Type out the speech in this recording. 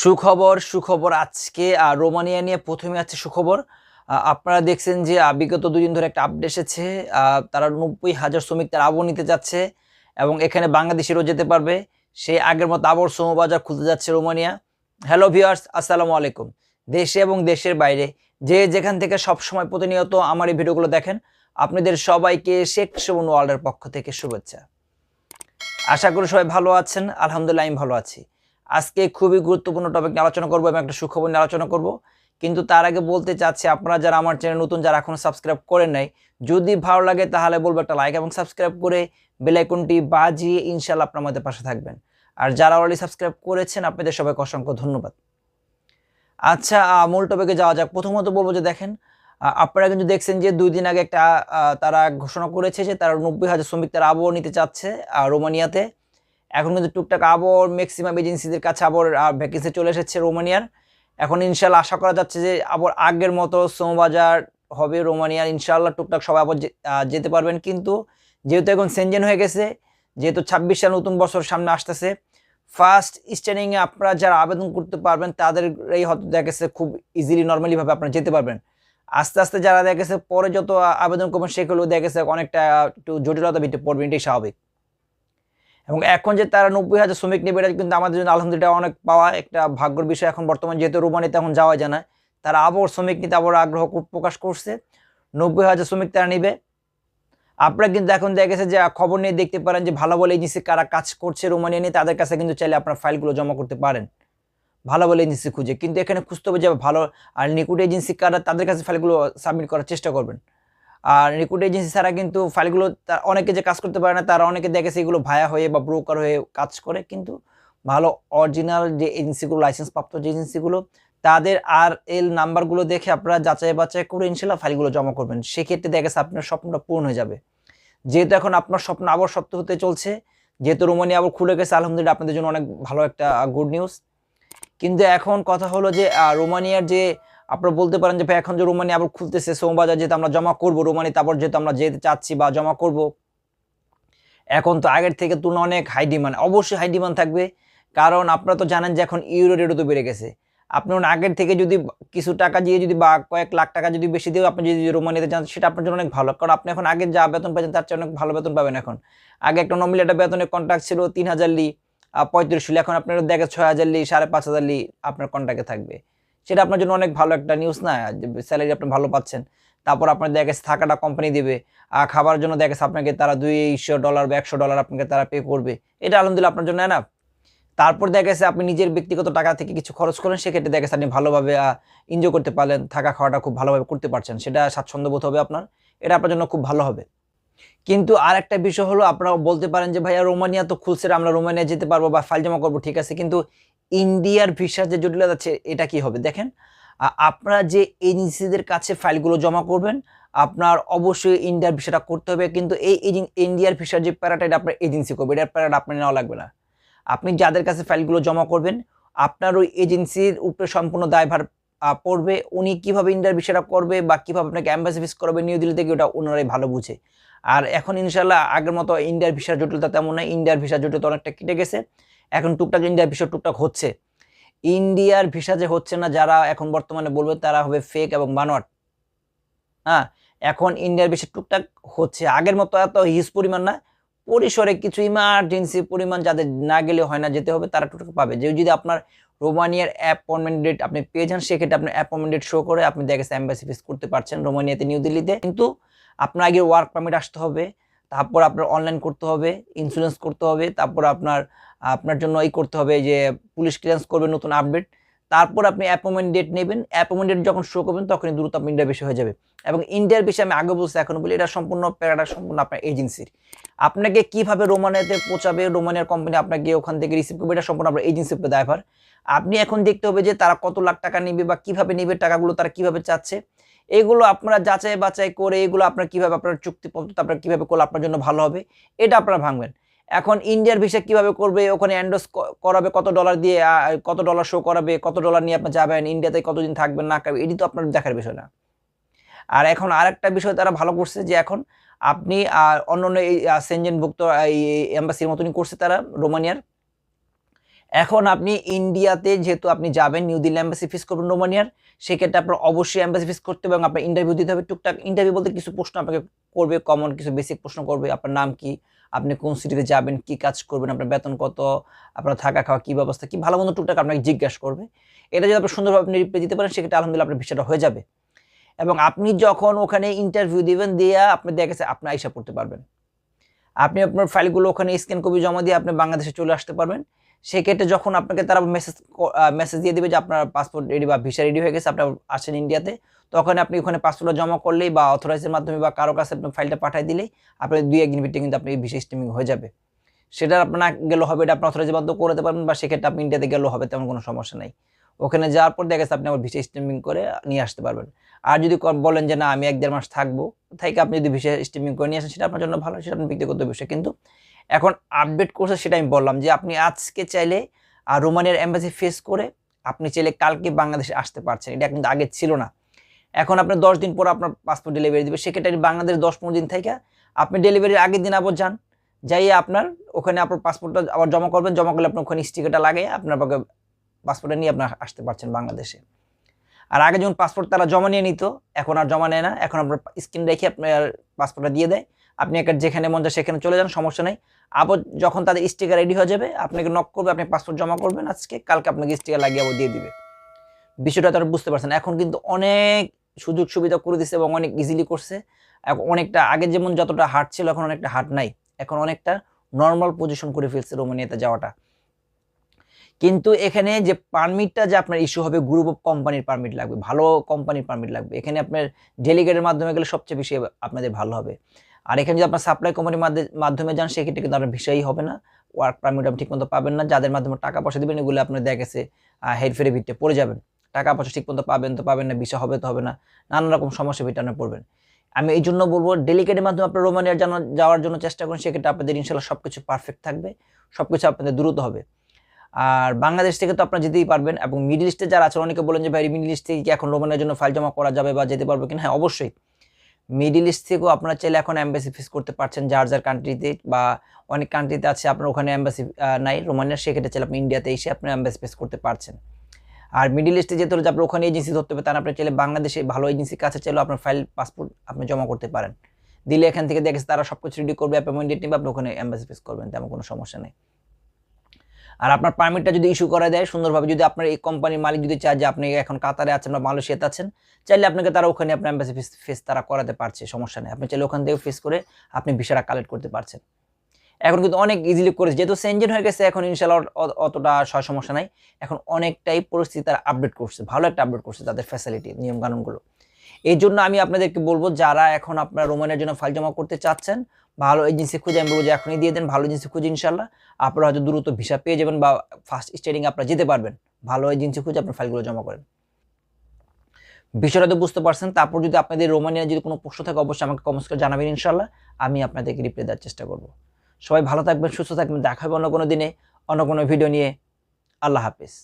সুখবর সুখবর আজকে রোমানিয়া নিয়ে প্রথমে আছে সুখবর। আপনারা দেখছেন যে বিগত দুদিন ধরে একটা আপডেট এসেছে। তারা নব্বই হাজার শ্রমিক তারা আবর নিতে যাচ্ছে, এবং এখানে বাংলাদেশিরও যেতে পারবে। সেই আগের মতো আবর শ্রমবাজার খুলতে যাচ্ছে রোমানিয়া। হ্যালো ভিউয়ার্স আসসালামু আলাইকুম। দেশে এবং দেশের বাইরে যে যেখান থেকে সব সময় প্রতিনিয়ত আমার এই ভিডিওগুলো দেখেন, আপনাদের সবাইকে শেখ সুমন ওয়ার্ল্ডের পক্ষ থেকে শুভেচ্ছা। আশা করি সবাই ভালো আছেন, আলহামদুলিল্লাহ আমি ভালো আছি। আজকে খুবই গুরুত্বপূর্ণ টপিক নিয়ে আলোচনা করব এবং একটা সুখবর নিয়ে আলোচনা করব। কিন্তু তার আগে বলতে চাচ্ছি, আপনারা যারা আমার চ্যানেল নতুন, যারা এখনও সাবস্ক্রাইব করেন নাই, যদি ভালো লাগে তাহলে বলব একটা লাইক এবং সাবস্ক্রাইব করে বেল আইকনটি বাজিয়ে ইনশাল্লাহ আপনার আমাদের পাশে থাকবেন। আর যারা অলরেডি সাবস্ক্রাইব করেছেন, আপনাদের সবাইকে অসংখ্য ধন্যবাদ। আচ্ছা মূল টপিকে যাওয়া যাক। প্রথমত বলব যে দেখেন আপনারা কিন্তু দেখছেন যে দুই দিন আগে একটা তারা ঘোষণা করেছে যে তারা নব্বই হাজার শ্রমিক তারা আবহাওয়া নিতে চাচ্ছে রোমানিয়াতে। এখন কিন্তু টুকটাক আবর ম্যাক্সিমাম এজেন্সিদের কাছে আবর ভ্যাকেন্সি চলে এসেছে রোমানিয়ার। এখন ইনশাল্লাহ আশা করা যাচ্ছে যে আবার আগের মতো শ্রমবাজার হবে রোমানিয়ার। ইনশাল্লাহ টুকটাক সবাই আবার যেতে পারবেন। কিন্তু যেহেতু এখন সেনজেন হয়ে গেছে, যেহেতু ছাব্বিশ সাল নতুন বছর সামনে আসতেছে ফার্স্ট স্ট্যান্ডিংয়ে আপনারা যারা আবেদন করতে পারবেন তাদের এই হয়তো দেখা গেছে খুব ইজিলি নর্মালি ভাবে আপনারা যেতে পারবেন। আস্তে আস্তে যারা দেখা গেছে, পরে যত আবেদন করবেন সেগুলো দেখা গেছে অনেকটা একটু জটিলতা ভিত্তি পড়বে, এটাই স্বাভাবিক। এবং এখন যে তারা নব্বই হাজার শ্রমিক নেবে, এটা কিন্তু আমাদের জন্য আলহামদুলিল্লাহ অনেক পাওয়া একটা ভাগ্যর বিষয়। এখন বর্তমান যেহেতু রোমানিতে এখন যাওয়া যায় না, তারা আবার শ্রমিক নিতে আবার আগ্রহ প্রকাশ করছে। নব্বই হাজার শ্রমিক তারা নেবে। আপনারা কিন্তু এখন দেখা গেছে যে খবর নিয়ে দেখতে পারেন যে ভালো বলে এজেন্সি কারা কাজ করছে রোমানিয়া নিয়ে, তাদের কাছে কিন্তু চাইলে আপনার ফাইলগুলো জমা করতে পারেন। ভালো বলে এজেন্সি খুঁজে। কিন্তু এখানে খুঁজতে হবে যে ভালো আর নিকুট এজেন্সি কারা, তাদের কাছে ফাইলগুলো সাবমিট করার চেষ্টা করবেন। আর রিক্রুট এজেন্সি ছাড়া কিন্তু ফাইলগুলো অনেকে যে কাজ করতে পারে না, তারা অনেকে দেখেছে এগুলো ভায়া হয়ে বা ব্রোকার হয়ে কাজ করে। কিন্তু ভালো অরিজিনাল যে এজেন্সিগুলো লাইসেন্স প্রাপ্ত যে এজেন্সিগুলো তাদের আর এল নাম্বারগুলো দেখে আপনারা যাচাই বাছাই করে ইনশাল্লাহ ফাইলগুলো জমা করবেন। সেক্ষেত্রে দেখা গেছে আপনার স্বপ্নটা পূর্ণ হয়ে যাবে। যেহেতু এখন আপনার স্বপ্ন আবার সত্য হতে চলছে, যেহেতু রোমানিয়া আবার খুলে গেছে, আলহামদুলিল্লাহ আপনাদের জন্য অনেক ভালো একটা গুড নিউজ কিন্তু এখন কথা হলো যে রোমানিয়ার যে আপনারা বলতে পারেন যে, ভাই, এখন যে রোমানি আবার খুলতেছে, সোমবাজার যেহেতু আমরা জমা করব, রোমানি তারপর যেহেতু আমরা যেতে চাচ্ছি বা জমা করব। এখন তো আগের থেকে তুলনা অনেক হাই ডিমান্ড অবশ্যই হাই ডিমান্ড থাকবে। কারণ আপনারা তো জানেন যে, এখন ইউরো রেটও তো বেড়ে গেছে। আপনি আগের থেকে যদি কিছু টাকা দিয়ে যদি বা কয়েক লাখ টাকা যদি বেশি দিয়ে আপনি যদি রোমানিতে যান, সেটা আপনার জন্য অনেক ভালো। কারণ আপনি এখন আগে যা বেতন পাচ্ছেন তার চেয়ে অনেক ভালো বেতন পাবেন এখন। আগে একটা নর্মালি একটা বেতনের কন্ট্রাক্ট ছিল তিন হাজার লি পঁয়ত্রিশ লি, এখন আপনার দেখে ছয় হাজার লি, সাড়ে পাঁচ হাজার লি আপনার কন্ট্রাক্টে থাকবে। সেটা আপনার জন্য অনেক ভালো একটা নিউজ না? স্যালারি আপনি ভালো পাচ্ছেন। তারপর আপনার দেখা গেছে থাকাটা কোম্পানি দেবে। আর খাবার জন্য দেখা গেছে আপনাকে তারা দুইশো ডলার বা একশো ডলার আপনাকে তারা পে করবে। এটা আলহামদুলিল্লাহ আপনার জন্য না তারপর দেখা গেছে আপনি নিজের ব্যক্তিগত টাকা থেকে কিছু খরচ করেন, সেক্ষেত্রে দেখা গেছে আপনি ভালোভাবে এনজয় করতে পারলেন, থাকা খাওয়াটা খুব ভালোভাবে করতে পারছেন। সেটা স্বাচ্ছন্দ্য বোধ হবে আপনার। এটা আপনার জন্য খুব ভালো হবে। কিন্তু আর একটা বিষয় হলো আপনারা বলতে পারেন যে, ভাইয়া, রোমানিয়া তো খুলছে, আমরা রোমানিয়া যেতে পারব বা ফাইল জমা করব। ঠিক আছে, কিন্তু ইন্ডিয়ার ভিসার যে জটিলতা আছে, এটা কি হবে? দেখেন আপনারা যে এজেন্সিদের কাছে ফাইলগুলো জমা করবেন, আপনার অবশ্যই ইন্ডিয়ার ভিসাটা করতে হবে। কিন্তু এই ইন্ডিয়ার ভিসার যে প্যারাটা এটা আপনার এজেন্সি করবে, এটার প্যারাটা আপনার নেওয়া লাগবে না। আপনি যাদের কাছে ফাইলগুলো জমা করবেন, আপনার ওই এজেন্সির উপরে সম্পূর্ণ দায়ভার পড়বে, উনি কীভাবে ইন্ডিয়ার ভিসাটা করবে বা কীভাবে আপনাকে অ্যাম্বাসি ফিস করবে নিউ দিল্লি থেকে ওটা ওনারাই ভালো বুঝে। আর এখন ইনশাল্লাহ আগের মতো ইন্ডিয়ার ভিসার জটিলতা তেমন নয় ইন্ডিয়ার ভিসার জটিলতা অনেকটা কেটে গেছে। এখন টুকটাক ইন্ডিয়ার ভিসা টুকটাক হচ্ছে। ইন্ডিয়ার ভিসা যে হচ্ছে না, যারা এখন বর্তমানে বলবে তারা হবে ফেক এবং বানোয়াট। হ্যাঁ এখন ইন্ডিয়ার ভিসা টুকটাক হচ্ছে। আগের মতো এত হিউজ পরিমাণ না পরিসরে কিছু ইমার্জেন্সি পরিমাণ যাদের না গেলে হয় না, যেতে হবে, তারা টুকটাক পাবে। যে যদি আপনার রোমানিয়ার অ্যাপয়েন্টমেন্ট ডেট আপনি পেয়ে যান, সেক্ষেত্রে আপনার অ্যাপয়েন্টমেন্ট ডেট শো করে আপনি দেখেছে অ্যাম্বাসি ফিস করতে পারছেন রোমানিয়াতে নিউ দিল্লিতে কিন্তু আপনার আগে ওয়ার্ক পারমিট আসতে হবে, তারপর আপনার অনলাইন করতে হবে ইন্স্যুরেন্স করতে হবে, তারপর আপনার আপনার জন্য এই করতে হবে যে, পুলিশ ক্লিয়ারেন্স করবে নতুন আপডেট তারপর আপনি অ্যাপয়েন্টমেন্ট ডেট নেবেন অ্যাপয়েন্টমেন্ট ডেট যখন শো করবেন, তখনই দ্রুত আপনি ইন্ডিয়া বেশি হয়ে যাবে। এবং ইন্ডিয়ার বিষয়ে আমি আগে বলছি এখনও বলি, এটা সম্পূর্ণ প্যারাটা সম্পূর্ণ আপনার এজেন্সির আপনাকে কীভাবে রোমানিয়াতে পৌঁছাবে, রোমানিয়ার কোম্পানি আপনাকে ওখান থেকে রিসিভ করবে, এটা সম্পূর্ণ আপনার এজেন্সির দায়ভার। আপনি এখন দেখতে হবে যে তারা কত লাখ টাকা নেবে বা কীভাবে নেবে, টাকাগুলো তারা কীভাবে চাচ্ছে। এগুলো আপনারা যাচাই বাছাই করে, এগুলো আপনার কীভাবে আপনার চুক্তিপত্র আপনার কীভাবে করলে আপনার জন্য ভালো হবে, এটা আপনারা ভাঙবেন। এখন ইন্ডিয়ার ভিসা কীভাবে করবে? ওখানে অ্যান্ডোস করাবে কত ডলার দিয়ে কত ডলার শো করাবে? কত ডলার নিয়ে আপনি যাবেন? ইন্ডিয়াতে কতদিন থাকবেন না খাবেন এটি তো আপনার দেখার বিষয় না। আর এখন আরেকটা বিষয় তারা ভালো করছে যে এখন আপনি আহ, অন্য অন্য এই সেনজেনভুক্ত এই এম্বাসির মতনই করছে তারা রোমানিয়ার। এখন আপনি ইন্ডিয়াতে যেহেতু আপনি যাবেন নিউ দিল্লি অ্যাম্বাসি ফিস করবেন রোমানিয়ার সেক্ষেত্রে আপনার অবশ্যই অ্যাম্বাসি ফিস করতে এবং আপনার ইন্টারভিউ দিতে হবে। টুকটাক ইন্টারভিউ বলতে কিছু প্রশ্ন আপনাকে করবে কমন কিছু বেসিক প্রশ্ন করবে আপনার নাম কি আপনি কোন সিটিতে যাবেন, কি কাজ করবেন, আপনার বেতন কত, আপনার থাকা খাওয়া কী ব্যবস্থা, কী ভালো মন্দ টুকটাক আপনাকে জিজ্ঞাসা করবে। এটা যদি আপনি সুন্দরভাবে আপনি রিপ্লাই দিতে পারেন, সেক্ষেত্রে আলহামদুলিল্লাহ আপনার ভিসাটা হয়ে যাবে। এবং আপনি যখন ওখানে ইন্টারভিউ দিবেন, দিয়ে আপনি দেখা গেছে আপনি আইসা পড়তে পারবেন। আপনি আপনার ফাইলগুলো ওখানে স্ক্যান কপি জমা দিয়ে আপনি বাংলাদেশে চলে আসতে পারবেন। সেক্ষেত্রে যখন আপনাকে তারা মেসেজ মেসেজ দিয়ে দেবে যে আপনার পাসপোর্ট রেডি বা ভিসা রেডি হয়ে গেছে আপনার আসেন ইন্ডিয়াতে তখন আপনি ওখানে পাসপোর্টটা জমা করলেই বা অথরাইজের মাধ্যমে বা কারও কাছে আপনি ফাইলটা পাঠিয়ে দিলেই আপনার দুই একদিন ভিতরে কিন্তু আপনি ভিসা স্টিমিং হয়ে যাবে। সেটা আপনার না গেলেও হবে, এটা আপনার অথরাইজের মাধ্যমে করতে পারবেন বা সেক্ষেত্রে আপনি ইন্ডিয়াতে গেলেও হবে, তেমন কোনো সমস্যা নেই। ওখানে যাওয়ার পর দেখা গেছে আপনি আবার ভিসা স্টিমিং করে নিয়ে আসতে পারবেন। আর যদি বলেন যে না, আমি এক দেড় মাস থাকব, থেকে আপনি যদি ভিসা স্টিমিং করে নিয়ে আসেন, সেটা আপনার জন্য ভালো, সেটা আপনার ব্যক্তিগত বিষয়। কিন্তু এখন আপডেট করছে সেটা আমি বললাম যে আপনি আজকে চাইলে আর রোমানিয়ার এম্বাসি ফেস করে আপনি চাইলে কালকে বাংলাদেশে আসতে পারছেন। এটা কিন্তু আগে ছিল না। এখন আপনার দশ দিন পর আপনার পাসপোর্ট ডেলিভারি দেবে। সেক্ষেত্রে বাংলাদেশ দশ পনেরো দিন থেকে আপনি ডেলিভারির আগের দিন আবার যান। যাইয়ে আপনার ওখানে আপনার পাসপোর্টটা আবার জমা করবেন। জমা করলে আপনার ওখানে স্টিকারটা লাগিয়ে আপনার পাসপোর্টটা নিয়ে আপনার আসতে পারছেন বাংলাদেশে। আর আগে যখন পাসপোর্ট তারা জমা নিয়ে নিত, এখন আর জমা নেয় না। এখন আপনার স্ক্রিন রেখে আপনার পাসপোর্টটা দিয়ে দেয়। আপনি একটা যেখানে মন যায় সেখানে চলে যান, সমস্যা নেই। আবার যখন তাদের স্টিকার রেডি হয়ে যাবে, আপনাকে নক করবে, আপনি পাসপোর্ট জমা করবেন আজকে, কালকে আপনাকে স্টিকার লাগিয়ে আবার দিয়ে দিবে। বিষয়টা তারা বুঝতে পারছেন এখন কিন্তু অনেক সুযোগ সুবিধা করে দিচ্ছে এবং অনেক ইজিলি করছে। এখন অনেকটা, আগে যেমন যতটা হার্ড ছিল, এখন অনেকটা হার্ড নাই। এখন অনেকটা নর্মাল পজিশন করে ফেলছে রোমানিয়াতে যাওয়াটা। কিন্তু এখানে যে পারমিটটা যে আপনার ইস্যু হবে গ্রুপ অফ কোম্পানির পারমিট লাগবে, ভালো কোম্পানির পারমিট লাগবে। এখানে আপনার ডেলিগেটের মাধ্যমে গেলে সবচেয়ে বেশি আপনাদের ভালো হবে। আর এখানে যদি আপনার সাপ্লাই কোম্পানির মাধ্যমে যান, সেক্ষেত্রে কিন্তু আপনার ভিসাই হবে না। ওয়ার্ক পারমিট আপনি ঠিকমতো পাবেন না। যাদের মাধ্যমে টাকা পয়সা দেবেন, এগুলো আপনার দেখা গেছে হেরফেরে ভিত্তিতে পড়ে যাবেন। টাকা পয়সা ঠিকমতো পাবেন তো পাবেন না ভিসা হবে তো হবে না। নানান রকম সমস্যা আপনি পড়বেন। আমি এই জন্য বলব ডেলিকেটের মাধ্যমে আপনার রোমানিয়ার জন্য যাওয়ার জন্য চেষ্টা করুন, সেক্ষেত্রে আপনাদের ইনশাল্লাহ সব কিছু পারফেক্ট থাকবে। সব কিছু আপনাদের দ্রুত হবে। আর বাংলাদেশ থেকে তো আপনারা যেতেই পারবেন এবং মিডিল ইস্টে যারা আছে অনেকে বলেন যে, ভাই মিডিল ইস্ট থেকে কি এখন রোমানের জন্য ফাইল জমা করা যাবে বা যেতে পারবে কিনা? হ্যাঁ অবশ্যই। মিডিল ইস্ট থেকেও আপনারা চাইলে এখন অ্যাম্বাসি ফেস করতে পারছেন, যার যার কান্ট্রিতে বা অনেক কান্ট্রিতে আছে, আপনার ওখানে অ্যাম্বাসি নাই, রোমানিয়ার, সেক্ষেত্রে চাইলে আপনি ইন্ডিয়াতে এসে আপনি অ্যাম্বাসি ফেস করতে পারছেন। আর মিডিল ইস্টে যেতে হলে আপনার ওখানে এজেন্সি ধরতে হবে তার আপনি চাইলে বাংলাদেশে ভালো এজেন্সির কাছে চাইলেও আপনার ফাইল পাসপোর্ট আপনি জমা করতে পারেন। দিলে এখান থেকে দেখেছে তারা সব কিছু রেডি করবে অ্যাপয়েন্টমেন্ট নেবে, আপনি ওখানে অ্যাম্বাসি ফেস করবেন, তেমন কোনো সমস্যা নেই। আর আপনার পারমিটটা যদি ইস্যু করে দেয়, সুন্দরভাবে যদি আপনার এই কোম্পানির মালিক যদি চায় যে আপনি এখন কাতারে আছেন বা মালয়েশিয়াতে আছেন, চাইলে আপনাকে তারা ওখানে আপনার অ্যাম্বাসি ফিস ফেস তারা করাতে পারছে, সমস্যা নেই। আপনি চাইলে ওখান থেকে ফেস করে আপনি ভিসাটা কালেক্ট করতে পারছেন। এখন কিন্তু অনেক ইজিলি করেছে। যেহেতু সেঞ্জেন হয়ে গেছে, এখন ইনশাল্লাহ অতটা সয় সমস্যা নাই। এখন অনেকটাই পরিস্থিতি তারা আপডেট করছে, ভালো একটা আপডেট করছে তাদের ফ্যাসিলিটি নিয়ম কানুনগুলো এই জন্য আমি আপনাদেরকে বলব, যারা এখন আপনার রোমানের জন্য ফাইল জমা করতে চাচ্ছেন, ভালো এজেন্সি খুঁজে আমি বলব যে এখনই দিয়ে দেন, ভালো এজেন্সি খুঁজে ইনশাল্লাহ আপনারা হয়তো দ্রুত ভিসা পেয়ে যাবেন বা ফার্স্ট স্টেডিং আপনারা যেতে পারবেন। ভালো এজেন্সি খুঁজে আপনার ফাইলগুলো জমা করেন। বিষয়টা তো বুঝতে পারছেন, তারপর যদি আপনাদের রোমানিয়া যদি কোনো প্রশ্ন থাকে, অবশ্যই আমাকে কমেন্টস করে জানাবেন ইনশাল্লাহ আমি আপনাদেরকে রিপ্লাই দেওয়ার চেষ্টা করব। সবাই ভালো থাকবেন, সুস্থ থাকবেন, দেখা হবে অন্য কোনো দিনে, অন্য কোনো ভিডিও নিয়ে। আল্লাহ হাফিজ।